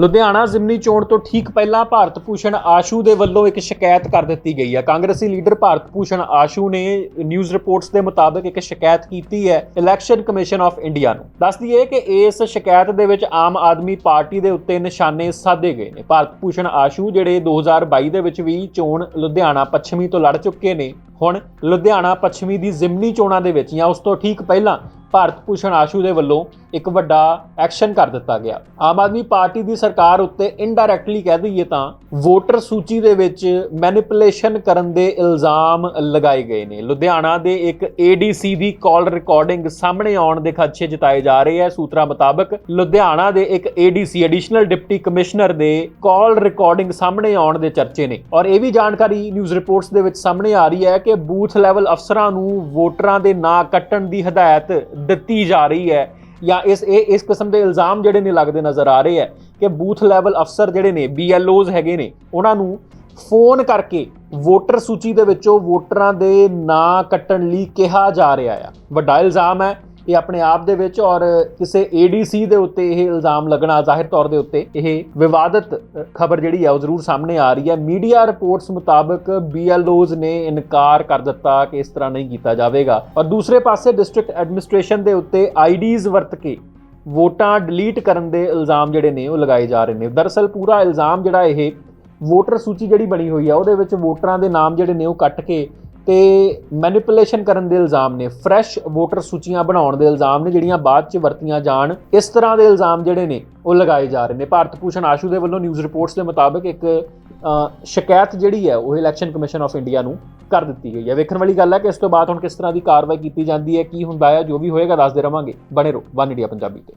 ਲੁਧਿਆਣਾ ਜ਼ਿਮਨੀ ਚੋਣ ਤੋਂ ਠੀਕ ਪਹਿਲਾਂ ਭਾਰਤ ਭੂਸ਼ਣ ਆਸ਼ੂ ਦੇ ਵੱਲੋਂ ਇੱਕ ਸ਼ਿਕਾਇਤ ਕਰ ਦਿੱਤੀ ਗਈ ਹੈ। ਕਾਂਗਰਸੀ ਲੀਡਰ ਭਾਰਤ ਭੂਸ਼ਣ ਆਸ਼ੂ ਨੇ ਨਿਊਜ਼ ਰਿਪੋਰਟਸ ਦੇ ਮੁਤਾਬਕ ਇੱਕ ਸ਼ਿਕਾਇਤ ਕੀਤੀ ਹੈ ਇਲੈਕਸ਼ਨ ਕਮਿਸ਼ਨ ਆਫ ਇੰਡੀਆ ਨੂੰ। ਦੱਸਦੀ ਹੈ ਕਿ ਇਸ ਸ਼ਿਕਾਇਤ ਦੇ ਵਿੱਚ ਆਮ ਆਦਮੀ ਪਾਰਟੀ ਦੇ ਉੱਤੇ ਨਿਸ਼ਾਨੇ ਸਾਧੇ ਗਏ ਨੇ। ਭਾਰਤ ਭੂਸ਼ਣ ਆਸ਼ੂ ਜਿਹੜੇ 2022 ਦੇ ਵਿੱਚ ਵੀ ਚੋਣ ਲੁਧਿਆਣਾ ਪੱਛਮੀ ਤੋਂ ਲੜ ਚੁੱਕੇ ਨੇ, ਹੁਣ ਲੁਧਿਆਣਾ ਪੱਛਮੀ ਦੀ ਜ਼ਿਮਨੀ ਚੋਣਾਂ ਦੇ ਵਿੱਚ ਜਾਂ ਉਸ ਤੋਂ ਠੀਕ ਪਹਿਲਾਂ ਭਾਰਤ ਭੂਸ਼ਣ ਆਸ਼ੂ ਦੇ ਵੱਲੋਂ ਇੱਕ ਵੱਡਾ ਐਕਸ਼ਨ ਕਰ ਦਿੱਤਾ ਗਿਆ। ਆਮ ਆਦਮੀ ਪਾਰਟੀ ਦੀ ਸਰਕਾਰ ਉੱਤੇ ਇਨਡਾਇਰੈਕਟਲੀ ਕਹਿ ਦਈਏ ਤਾਂ ਵੋਟਰ ਸੂਚੀ ਦੇ ਵਿੱਚ ਮੈਨੀਪੂਲੇਸ਼ਨ ਕਰਨ ਦੇ ਇਲਜ਼ਾਮ ਲਗਾਏ ਗਏ ਨੇ। ਲੁਧਿਆਣਾ ਦੇ ਇੱਕ ਏਡੀਸੀ ਦੀ ਕਾਲ ਰਿਕਾਰਡਿੰਗ ਸਾਹਮਣੇ ਆਉਣ ਦੇ ਖਦਸ਼ੇ ਜਤਾਏ ਜਾ ਰਹੇ ਹੈ ਸੂਤਰਾਂ ਮੁਤਾਬਕ ਲੁਧਿਆਣਾ ਦੇ ਇੱਕ ਏਡੀਸੀ ਐਡੀਸ਼ਨਲ ਡਿਪਟੀ ਕਮਿਸ਼ਨਰ ਦੇ ਕਾਲ ਰਿਕਾਰਡਿੰਗ ਸਾਹਮਣੇ ਆਉਣ ਦੇ ਚਰਚੇ ਨੇ। ਔਰ ਇਹ ਵੀ ਜਾਣਕਾਰੀ ਨਿਊਜ਼ ਰਿਪੋਰਟਸ ਦੇ ਵਿੱਚ ਸਾਹਮਣੇ ਆ ਰਹੀ ਹੈ ਕਿ ਬੂਥ ਲੈਵਲ ਅਫਸਰਾਂ ਨੂੰ ਵੋਟਰਾਂ ਦੇ ਨਾਂ ਕੱਟਣ ਦੀ ਹਦਾਇਤ ਦਿੱਤੀ ਜਾ ਰਹੀ ਹੈ। ਜਾਂ ਇਸ ਇਹ ਇਸ ਕਿਸਮ ਦੇ ਇਲਜ਼ਾਮ ਜਿਹੜੇ ਨੇ ਲੱਗਦੇ ਨਜ਼ਰ ਆ ਰਹੇ ਹੈ ਕਿ ਬੂਥ ਲੈਵਲ ਅਫਸਰ ਜਿਹੜੇ ਨੇ BLOs ਹੈਗੇ ਨੇ, ਉਹਨਾਂ ਨੂੰ ਫੋਨ ਕਰਕੇ ਵੋਟਰ ਸੂਚੀ ਦੇ ਵਿੱਚੋਂ ਵੋਟਰਾਂ ਦੇ ਨਾਂ ਕੱਟਣ ਲਈ ਕਿਹਾ ਜਾ ਰਿਹਾ ਆ। ਵੱਡਾ ਇਲਜ਼ਾਮ ਹੈ ਇਹ ਆਪਣੇ ਆਪ ਦੇ ਵਿੱਚ ਔਰ ਕਿਸੇ ADC ਦੇ ਉੱਤੇ ਇਹ ਇਲਜ਼ਾਮ ਲੱਗਣਾ ਜ਼ਾਹਿਰ ਤੌਰ ਦੇ ਉੱਤੇ ਇਹ ਵਿਵਾਦਤ ਖਬਰ ਜਿਹੜੀ ਹੈ ਉਹ ਜ਼ਰੂਰ ਸਾਹਮਣੇ ਆ ਰਹੀ ਹੈ। ਮੀਡੀਆ ਰਿਪੋਰਟਸ ਮੁਤਾਬਕ BLOs ਨੇ ਇਨਕਾਰ ਕਰ ਦਿੱਤਾ ਕਿ ਇਸ ਤਰ੍ਹਾਂ ਨਹੀਂ ਕੀਤਾ ਜਾਵੇਗਾ। ਔਰ ਦੂਸਰੇ ਪਾਸੇ ਡਿਸਟ੍ਰਿਕਟ ਐਡਮਿਨਿਸਟ੍ਰੇਸ਼ਨ ਦੇ ਉੱਤੇ IDs ਵਰਤ ਕੇ ਵੋਟਾਂ ਡਿਲੀਟ ਕਰਨ ਦੇ ਇਲਜ਼ਾਮ ਜਿਹੜੇ ਨੇ ਉਹ ਲਗਾਏ ਜਾ ਰਹੇ ਨੇ। ਦਰਅਸਲ ਪੂਰਾ ਇਲਜ਼ਾਮ ਜਿਹੜਾ ਇਹ ਵੋਟਰ ਸੂਚੀ ਜਿਹੜੀ ਬਣੀ ਹੋਈ ਆ ਉਹਦੇ ਵਿੱਚ ਵੋਟਰਾਂ ਦੇ ਨਾਮ ਜਿਹੜੇ ਨੇ ਉਹ ਕੱਟ ਕੇ ਤੇ ਮੈਨੀਪੂਲੇਸ਼ਨ ਕਰਨ ਦੇ ਇਲਜ਼ਾਮ ਨੇ ਫਰੈਸ਼ ਵੋਟਰ ਸੂਚੀਆਂ ਬਣਾਉਣ ਦੇ ਇਲਜ਼ਾਮ ਨੇ, ਜਿਹੜੀਆਂ ਬਾਅਦ ਚ ਵਰਤੀਆਂ ਜਾਣ, ਇਸ ਤਰ੍ਹਾਂ ਦੇ ਇਲਜ਼ਾਮ ਜਿਹੜੇ ਨੇ, ਉਹ ਲਗਾਏ ਜਾ ਰਹੇ ਨੇ। ਭਾਰਤ ਭੂਸ਼ਣ ਆਸ਼ੂ ਦੇ ਵੱਲੋਂ ਨਿਊਜ਼ ਰਿਪੋਰਟਸ ਦੇ ਮੁਤਾਬਕ ਇੱਕ ਸ਼ਿਕਾਇਤ ਜਿਹੜੀ ਹੈ, ਉਹ ਇਲੈਕਸ਼ਨ ਕਮਿਸ਼ਨ ਆਫ ਇੰਡੀਆ ਨੂੰ ਕਰ ਦਿੱਤੀ ਗਈ ਹੈ। ਵੇਖਣ ਵਾਲੀ ਗੱਲ ਹੈ ਕਿ ਇਸ ਤੋਂ ਬਾਅਦ ਹੁਣ ਕਿਸ ਤਰ੍ਹਾਂ ਦੀ ਕਾਰਵਾਈ ਕੀਤੀ ਜਾਂਦੀ ਹੈ, ਕੀ ਹੁੰਦਾ ਹੈ, ਜੋ ਵੀ ਹੋਏਗਾ, ਦੱਸਦੇ ਰਵਾਂਗੇ। ਬਣੇ ਰਹੋ, ਵਨ ਇੰਡੀਆ ਪੰਜਾਬੀ ਤੇ।